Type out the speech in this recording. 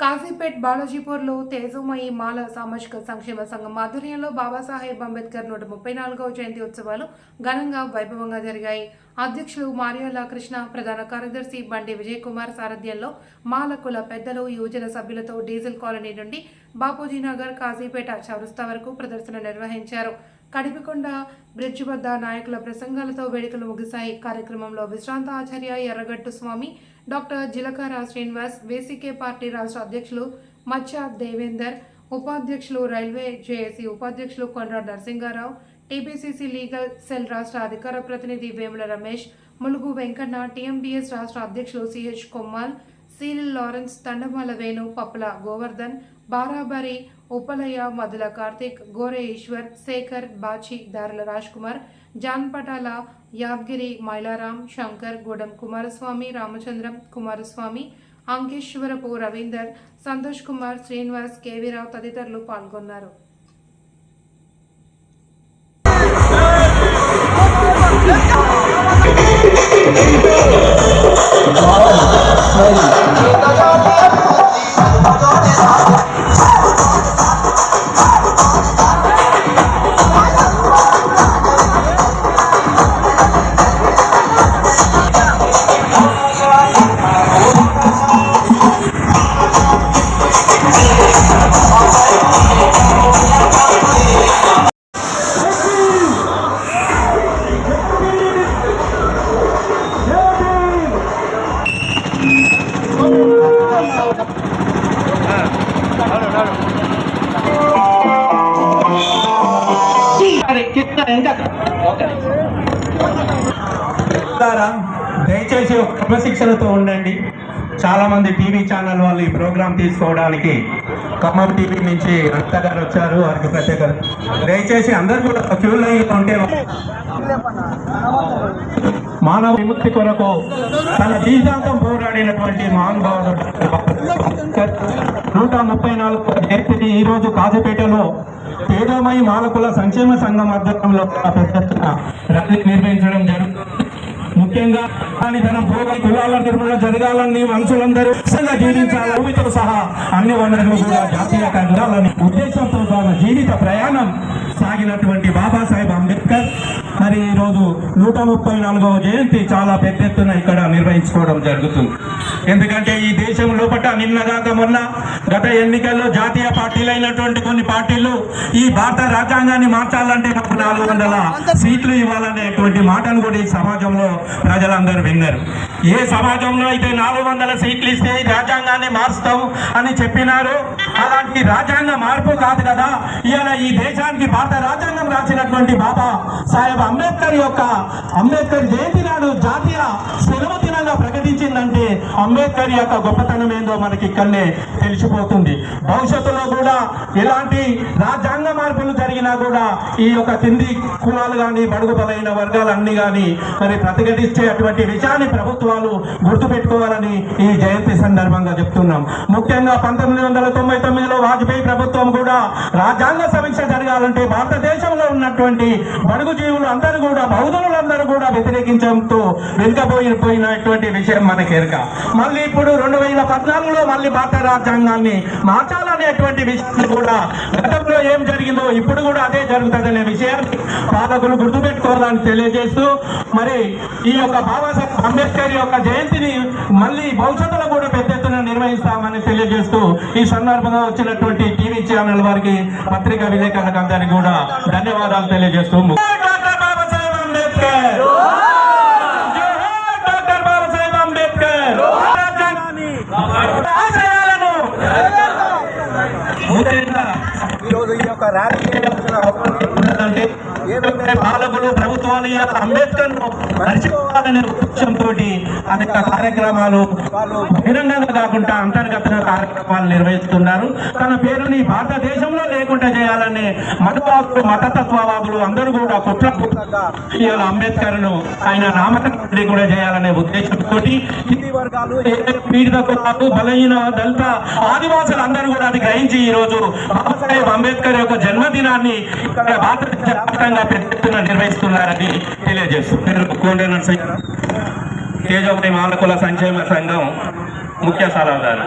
కాజీపేట్ బాలాజీపూర్లో తేజోమయి మాల సామాజిక సంక్షేమ సంఘం ఆధ్వర్యంలో బాబాసాహెబ్ అంబేద్కర్ నూట ముప్పై నాలుగవ జయంతి ఉత్సవాలు ఘనంగా వైభవంగా జరిగాయి. అధ్యక్షులు మార్యాల కృష్ణ ప్రధాన కార్యదర్శి బండి విజయ్ కుమార్ సారథ్యంలో మాలకుల పెద్దలు యువజన సభ్యులతో డీజిల్ కాలనీ నుండి బాపూజీ నగర్ కాజీపేట చౌరస్తా వరకు ప్రదర్శన నిర్వహించారు. కడిపికొండ బ్రిడ్జ్ వద్ద నాయకుల ప్రసంగాలతో వేడుకలు ముగిశాయి. కార్యక్రమంలో విశ్రాంత ఆచార్య ఎర్రగట్టు స్వామి డాక్టర్ జిలకార శ్రీనివాస్ వేసికే పార్టీ రాష్ట్ర అధ్యక్షులు మచ్చ దేవేందర్ ఉపాధ్యక్షులు రైల్వే జేఏసీ ఉపాధ్యక్షులు Kondra Narasingarao TPCC legal cell రాష్ట్ర అధికార ప్రతినిధి వేముల రమేష్ ములుగు వెంకన్న టీఎంబీఎస్ రాష్ట్ర అధ్యక్షులు సిహెచ్ కొమ్మాల్ సీనిల్ లారెన్స్ తండమాల వేణు పప్పుల గోవర్ధన్ బారాబరి ఉపలయ మధుల కార్తిక్ గోరే ఈశ్వర్ శేఖర్ బాచి దారుల రాజ్ కుమార్ జాన్పటాల యాద్గిరి మైలారాం శంకర్ గూడెం కుమారస్వామి రామచంద్రం కుమారస్వామి అంకేశ్వరపు రవీందర్ సంతోష్ కుమార్ శ్రీనివాస్ కేవీరావు తదితరులు పాల్గొన్నారు. Wow, sorry. ద్వారా దయచేసి ఒక క్రమశిక్షణతో ఉండండి. చాలామంది టీవీ ఛానల్ వాళ్ళు ఈ ప్రోగ్రాం తీసుకోవడానికి ఖమ్మం టీవీ నుంచి అత్త గారు వచ్చారు వారికి ప్రత్యేక దయచేసి అందరూ కూడా క్యూ లైన్ ఉంటే మానవ విముక్తి కొరకు తన జీవితాంతం పోరాడినటువంటి మహానుభావుడు నూట ముప్పై నాలుగు జయంతిని ఈ రోజు కాజపేటలో పేదమై మాలకుల సంక్షేమ సంఘం ఆధ్వర్యంలో పెద్ద ర్యాలీ నిర్వహించడం జరుగుతుంది. ముఖ్యంగా దాని తన భోగ కులాల నిర్మూలన జరగాలని మనుషులందరూ జీవించాలి. భూమితో సహా అన్ని వనరులు కూడా జాతీయ కలగాలని ఉద్దేశంతో తన జీవిత ప్రయాణం సాగినటువంటి బాబాసాహెబ్ అంబేద్కర్. మరి ఈ రోజు నూట ముప్పై నాలుగవ జయంతి చాలా పెద్ద ఎత్తున ఇక్కడ నిర్వహించుకోవడం జరుగుతుంది. ఎందుకంటే ఈ దేశం లోపల నిన్నగాక మొన్న గత ఎన్నికల్లో జాతీయ పార్టీలైనటువంటి కొన్ని పార్టీలు ఈ భారత రాజ్యాంగాన్ని మార్చాలంటే మాకు నాలుగు వందల సీట్లు ఇవ్వాలనేటువంటి మాటను కూడా ఈ సమాజంలో ప్రజలందరూ విన్నారు. ఏ సమాజంలో అయితే నాలుగు వందల సీట్లు ఇస్తే రాజ్యాంగాన్ని మారుస్తాం అని చెప్పినారు అలాంటి రాజ్యాంగ మార్పు కాదు కదా. ఇవాళ ఈ దేశానికి భారత రాజ్యాంగం రాసినటువంటి బాబా సాహెబ్ అంబేద్కర్ యొక్క అంబేద్కర్ జయంతి నాడు జాతీయ శ్రీమతి దినంగా ప్రకటించిందంటే అంబేద్కర్ యొక్క గొప్పతనం ఏందో మనకి ఇక్కడనే తెలిసిపోతుంది. భవిష్యత్తులో కూడా ఎలాంటి రాజ్యాంగ మార్పులు జరిగినా కూడా ఈ యొక్క కింది కులాలు కానీ బడుగు బలైన వర్గాలు అన్ని కానీ మరి ప్రతిఘటించే అటువంటి విషయాన్ని ప్రభుత్వాలు గుర్తుపెట్టుకోవాలని ఈ జయంతి సందర్భంగా చెప్తున్నాం. ముఖ్యంగా పంతొమ్మిది వందల తొంభై తొమ్మిదిలో వాజ్పేయి ప్రభుత్వం కూడా రాజ్యాంగ సమీక్ష జరగాలంటే భారతదేశంలో ఉన్నటువంటి బడుగు జీవులు అందరూ కూడా బౌద్ధులందరూ కూడా వ్యతిరేకించడంతో వెనుకపోయి అనేటువంటి విషయం మనకి ఎరక. మళ్ళీ ఇప్పుడు రెండు వేల పద్నాలుగులో మళ్ళీ భారత రాజ్యాంగాన్ని మార్చాలనేటువంటి విషయాన్ని కూడా గతంలో ఏం జరిగిందో ఇప్పుడు కూడా అదే జరుగుతుందనే విషయాన్ని పాలకులు గుర్తుపెట్టుకోవాలని తెలియజేస్తూ మరి ఈ యొక్క బాబాసాహెబ్ అంబేద్కర్ యొక్క జయంతిని మళ్ళీ భవిష్యత్తులో కూడా పెద్ద ఎత్తున నిర్వహిస్తామని తెలియజేస్తూ ఈ సందర్భంగా వచ్చినటువంటి టీవీ ఛానల్ వారికి పత్రికా విలేకరులకు అందరికీ కూడా ధన్యవాదాలు తెలియజేస్తూ ము- డాక్టర్ బాబాసాహెబ్ అంబేద్కర్ జోహార్ డాక్టర్ బాబాసాహెబ్ అంబేద్కర్ రాజ్యాంగాన్ని ఆశయాలను ముఖ్యంగా ఈరోజు పాలకులు ప్రభుత్వాలు ఇవాళ అంబేద్కర్ను మర్చిపోవాలనే ఉద్దేశంతో అనేక కార్యక్రమాలు బహిరంగంగా కాకుండా అంతర్గతంగా కార్యక్రమాలు నిర్వహిస్తున్నారు. తన పేరుని భారతదేశంలో లేకుండా చేయాలనే మతవాదులు మతతత్వవాదులు అందరూ కూడా కుట్ర ఇవాళ అంబేద్కర్ను ఆయన నామకరణం కూడా చేయాలనే ఉద్దేశంతో హిందీ వర్గాలు పీడిత కులాలు బలహీన దళిత ఆదివాసులు అందరూ కూడా అది గ్రహించి ఈ రోజు బాబాసాహెబ్ అంబేద్కర్ యొక్క జన్మదినాన్ని భారతదేశ వ్యాప్తంగా పెద్ద ఎత్తున నిర్వహిస్తున్నారని తెలియజేస్తున్నారు కోండ నరసయ్య తేజోమయ మాలకుల సంక్షేమ సంఘం ముఖ్య సలహాదారు.